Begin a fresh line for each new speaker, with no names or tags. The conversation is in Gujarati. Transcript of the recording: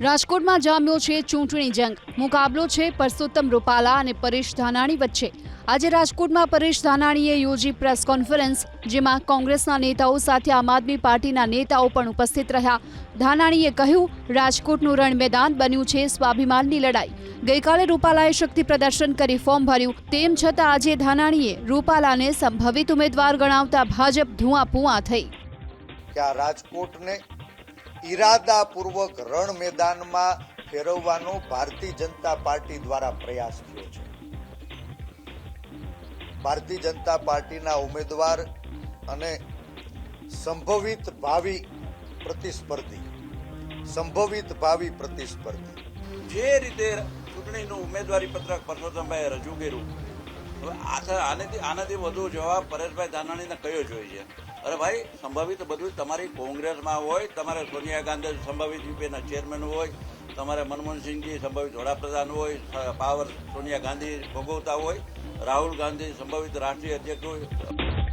રાજકોટમાં જામ્યો છે ચૂંટણી જંગ. મુકાબલો છે પરસોત્તમ રૂપાલા અને પરેશ ધાનાણી વચ્ચે. આજે રાજકોટમાં પરેશ ધાનાણીએ યોજી પ્રેસ કોન્ફરન્સ, જેમાં કોંગ્રેસના નેતાઓ સાથે આમ આદમી પાર્ટીના નેતાઓ પણ ઉપસ્થિત રહ્યા. ધાનાણીએ કહ્યું, રાજકોટનું રણ મેદાન બન્યું છે સ્વાભિમાનની લડાઈ. ગઈકાલે રૂપાલાએ શક્તિ પ્રદર્શન કરી ફોર્મ ભર્યું. તેમ છતાં આજે ધાનાણીએ રૂપાલાને સંભવિત ઉમેદવાર ગણાવતા ભાજપ ધુઆ પુઆ થઈ
રાજકોટને ઈરાદાપૂર્વક રણ મેદાનમાં ફેરવવાનો ભારતીય જનતા પાર્ટી દ્વારા પ્રયાસ થયો છે. ભારતીય જનતા પાર્ટીના ઉમેદવાર અને સંભવિત ભાવિ પ્રતિસ્પર્ધી. સંભવિત ભાવિ પ્રતિસ્પર્ધી.
જે રીતે ચૂંટણીનું ઉમેદવારી પત્રક પરસોત્તમભાઈએ રજૂ કર્યું હવે આખા આનાથી આનાથી વધુ જવાબ પરેશભાઈ ધાનાણીને કયો જોઈએ? અરે ભાઈ, સંભવિત બધું તમારી કોંગ્રેસમાં હોય, તમારે સોનિયા ગાંધી સંભવિત યુપીના ચેરમેન હોય, તમારે મનમોહનસિંહજી સંભવિત વડાપ્રધાન હોય પાવર સોનિયા ગાંધી ભોગવતા હોય, રાહુલ ગાંધી સંભવિત રાષ્ટ્રીય અધ્યક્ષ હોય.